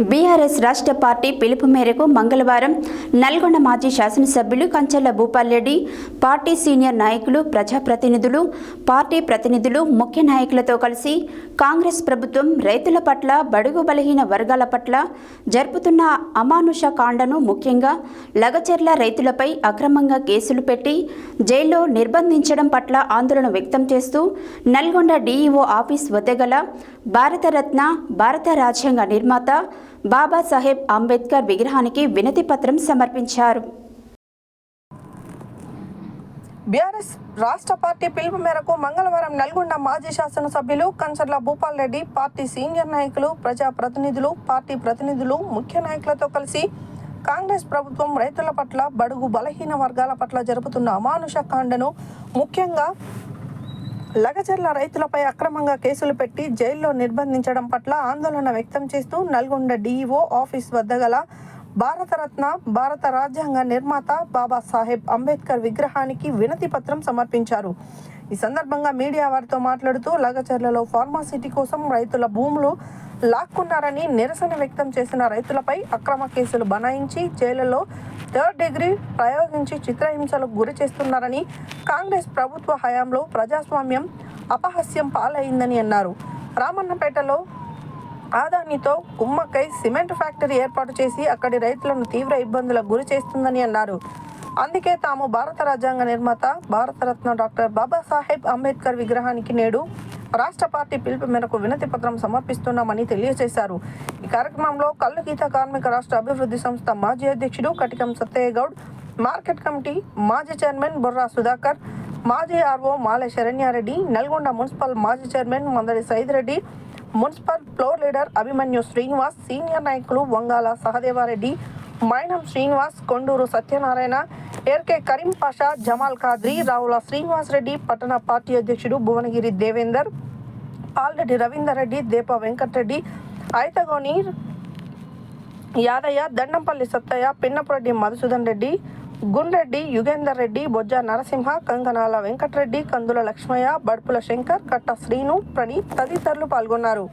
BRS రాష్ట్ర party పిలుపు మేరకు మంగళవారం నల్గొండ మాజీ శాసనసభ్యులు కంచెల్ల భూపాల్రెడ్డి పార్టీ సీనియర్ నాయకులు ప్రజాప్రతినిధులు పార్టీ ప్రతినిధులు ముఖ్య నాయకులతో కలిసి కాంగ్రెస్ ప్రభుత్వం రైతుల పట్ల బడుగు బలహీన వర్గాల పట్ల జరుపుతున్న అమానుష కాండను ముఖ్యంగా లగచెర్ల రైతులపై అక్రమంగా కేసులు పెట్టి జైల్లో నిర్బంధించడం పట్ల ఆందోళన వ్యక్తం చేస్తూ నల్గొండ డీఈఓ ఆఫీస్ వద్ద గల భారతరత్న భారత రాజ్యాంగ నిర్మాత బాబాసాహెబ్ అంబేద్కర్ విగ్రహానికి వినతి పత్రం సమర్పించారు. బీఆర్ఎస్ రాష్ట్ర పార్టీ పిలుపు మేరకు మంగళవారం నల్గొండ మాజీ శాసనసభ్యులు కంచర్ల భూపాల్ రెడ్డి పార్టీ సీనియర్ నాయకులు ప్రజా ప్రతినిధులు పార్టీ ప్రతినిధులు ముఖ్య నాయకులతో కలిసి కాంగ్రెస్ ప్రభుత్వం రైతుల పట్ల బడుగు బలహీన వర్గాల పట్ల జరుపుతున్న అమానుష కాండను ముఖ్యంగా లగచర్ల రైతులపై అక్రమంగా కేసులు పెట్టి జైల్లో నిర్బంధించడం పట్ల ఆందోళన వ్యక్తం చేస్తూ నల్గొండ డీఈఓ ఆఫీస్ వద్ద గల భారతరత్న భారత రాజ్యాంగ నిర్మాత బాబాసాహెబ్ అంబేద్కర్ విగ్రహానికి వినతి పత్రం సమర్పించారు. ఈ సందర్భంగా మీడియా వారితో మాట్లాడుతూ లగచర్లలో ఫార్మాసిటీ కోసం రైతుల భూములు లాక్కున్నారని నిరసన వ్యక్తం చేసిన రైతులపై అక్రమ కేసులు బనాయించి జైలులో థర్డ్ డిగ్రీ ప్రయోగించి చిత్రహింసలకు గురి చేస్తున్నారని కాంగ్రెస్ ప్రభుత్వ హయాంలో ప్రజాస్వామ్యం అపహాస్యం పాలైందని అన్నారు. రామన్నపేటలో ఆదానితో కుమ్మక్కై సిమెంట్ ఫ్యాక్టరీ ఏర్పాటు చేసి అక్కడి రైతులను తీవ్ర ఇబ్బందులకు గురి చేస్తుందని అన్నారు. అందుకే తాము భారత రాజ్యాంగ నిర్మాత భారతరత్న డాక్టర్ బాబాసాహెబ్ అంబేద్కర్ విగ్రహానికి నేడు రాష్ట్ర పార్టీ పిలుపు మేరకు వినతి పత్రం సమర్పిస్తున్నామని తెలియజేశారు. ఈ కార్యక్రమంలో కళ్ళు గీత కార్మిక రాష్ట్ర అభివృద్ధి సంస్థ మాజీ అధ్యక్షుడు కటికం సత్తయ్య గౌడ్ మార్కెట్ కమిటీ మాజీ చైర్మన్ బొర్రా సుధాకర్ మాజీ ఆర్ఓ మాలె శరణ్యారెడ్డి నల్గొండ మున్సిపల్ మాజీ chairman Mandadi Said Reddy municipal floor leader Abhimanyu Srinivas senior నాయకులు వంగాల సహదేవారెడ్డి మైనం శ్రీనివాస్ కొండూరు సత్యనారాయణ ఎర్కే కరీం పాషా జమాల్ ఖాద్రి రావుల శ్రీనివాస్ రెడ్డి పట్టణ పార్టీ అధ్యక్షుడు భువనగిరి దేవేందర్ ఆల్రెడ్డి రవీందర్ రెడ్డి దీప వెంకటరెడ్డి ఐతగోని యాదయ్య దండంపల్లి సత్తయ్య పిన్నపురెడ్డి మధుసూదన్ రెడ్డి గుండ్రెడ్డి యుగేందర్ రెడ్డి బొజ్జ నరసింహ కంగనాల వెంకటరెడ్డి కందుల లక్ష్మయ్య బడ్పుల శంకర్ కట్ట శ్రీను ప్రణీత్ తదితరులు పాల్గొన్నారు.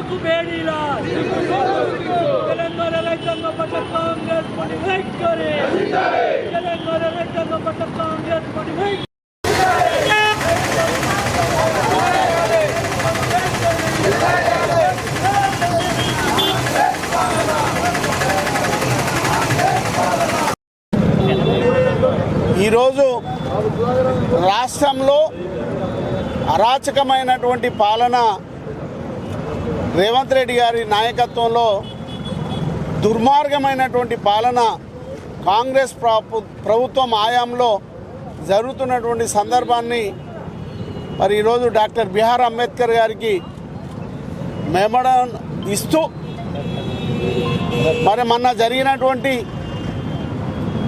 రైతులకు బేడీలా తెలంగాణ రైతాంగ పట్ల కాంగ్రెస్ పని వైఖరి తెలంగాణ రైతాంగ పట్ల కాంగ్రెస్ పని వైఖరి ఈరోజు రాష్ట్రంలో అరాచకమైనటువంటి పాలన రేవంత్ రెడ్డి గారి నాయకత్వంలో దుర్మార్గమైనటువంటి పాలన కాంగ్రెస్ ప్రభుత్వం ఆయాంలో జరుగుతున్నటువంటి సందర్భాన్ని మరి ఈరోజు డాక్టర్ బిఆర్ అంబేద్కర్ గారికి మెమడ ఇస్తూ మరి మొన్న జరిగినటువంటి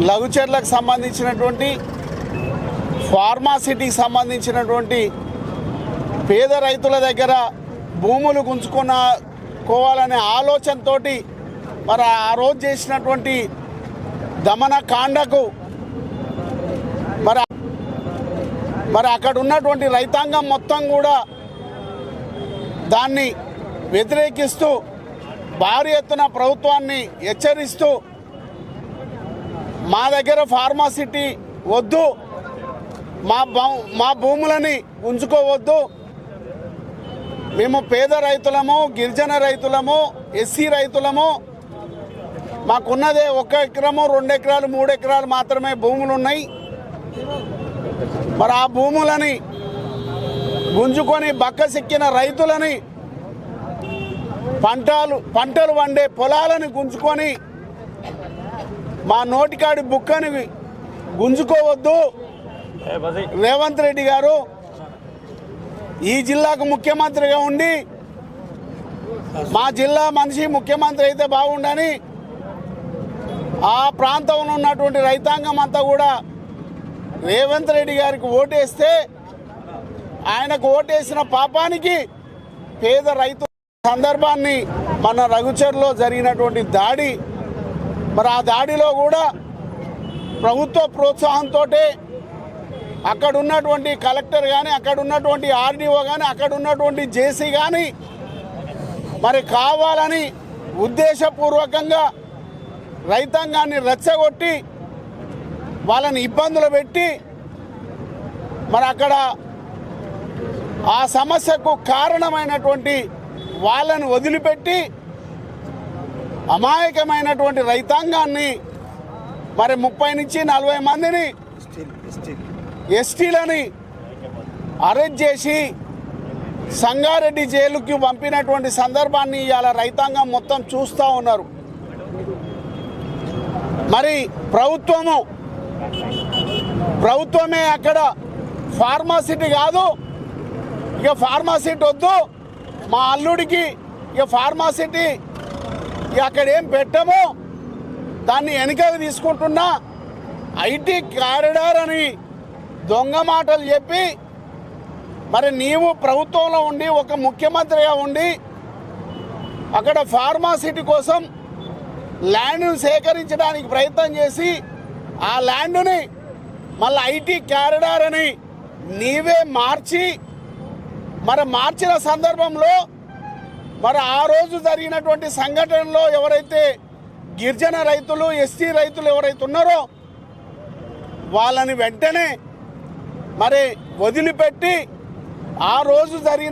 లఘుచర్లకు సంబంధించినటువంటి ఫార్మాసిటీకి సంబంధించినటువంటి పేద రైతుల దగ్గర భూములు గుంజుకున్న కోవాలనే ఆలోచనతో మరి ఆ రోజు చేసినటువంటి దమన కాండకు మరి మరి అక్కడ ఉన్నటువంటి రైతాంగం మొత్తం కూడా దాన్ని వ్యతిరేకిస్తూ భారీ ఎత్తున ప్రభుత్వాన్ని హెచ్చరిస్తూ మా దగ్గర ఫార్మాసిటీ వద్దు మా మా భూములని ఉంచుకోవద్దు మేము పేద రైతులము గిరిజన రైతులము ఎస్సీ రైతులము మాకున్నదే ఒక ఎకరము రెండు ఎకరాలు మూడు ఎకరాలు మాత్రమే భూములు ఉన్నాయి. మరి ఆ భూములని గుంజుకొని బక్కసిక్కిన రైతులని పంటలు పంటలు వండే పొలాలను గుంజుకొని మా నోటికాడి బుక్కని గుంజుకోవద్దు. రేవంత్ రెడ్డి గారు ఈ జిల్లాకు ముఖ్యమంత్రిగా ఉండి మా జిల్లా మనిషి ముఖ్యమంత్రి అయితే బాగుండని ఆ ప్రాంతంలో ఉన్నటువంటి రైతాంగం అంతా కూడా రేవంత్ రెడ్డి గారికి ఓటేస్తే ఆయనకు ఓటేసిన పాపానికి పేద రైతు సందర్భాన్ని మన రఘుచర్లో జరిగినటువంటి దాడి. మరి ఆ దాడిలో కూడా ప్రభుత్వ ప్రోత్సాహంతో అక్కడ ఉన్నటువంటి కలెక్టర్ కానీ అక్కడ ఉన్నటువంటి ఆర్డీఓ కానీ అక్కడ ఉన్నటువంటి జేసీ కానీ మరి కావాలని ఉద్దేశపూర్వకంగా రైతాంగాన్ని రెచ్చగొట్టి వాళ్ళని ఇబ్బందులు పెట్టి మరి అక్కడ ఆ సమస్యకు కారణమైనటువంటి వాళ్ళని వదిలిపెట్టి అమాయకమైనటువంటి రైతాంగాన్ని మరి ముప్పై నుంచి నలభై మందిని ఎస్టీలని అరెస్ట్ చేసి సంగారెడ్డి జైలుకి పంపినటువంటి సందర్భాన్ని ఇవాళ రైతాంగం మొత్తం చూస్తూ ఉన్నారు. మరి ప్రభుత్వము ప్రభుత్వమే అక్కడ ఫార్మాసిటీ కాదు ఇక ఫార్మాసిటీ వద్దు మా అల్లుడికి ఇక ఫార్మాసిటీ ఇక అక్కడ ఏం పెట్టము దాన్ని వెనుకకు తీసుకుంటున్నా ఐటీ కారిడార్ అని దొంగ మాటలు చెప్పి మరి నీవు ప్రభుత్వంలో ఉండి ఒక ముఖ్యమంత్రిగా ఉండి అక్కడ ఫార్మాసిటీ కోసం ల్యాండ్ను సేకరించడానికి ప్రయత్నం చేసి ఆ ల్యాండ్ని మళ్ళీ ఐటీ క్యారిడార్ అని నీవే మార్చి మరి మార్చిన సందర్భంలో మరి ఆ రోజు జరిగినటువంటి సంఘటనలో ఎవరైతే గిరిజన రైతులు ఎస్టీ రైతులు ఎవరైతే ఉన్నారో వాళ్ళని వెంటనే మరి వదిలిపెట్టి ఆ రోజు జరిగిన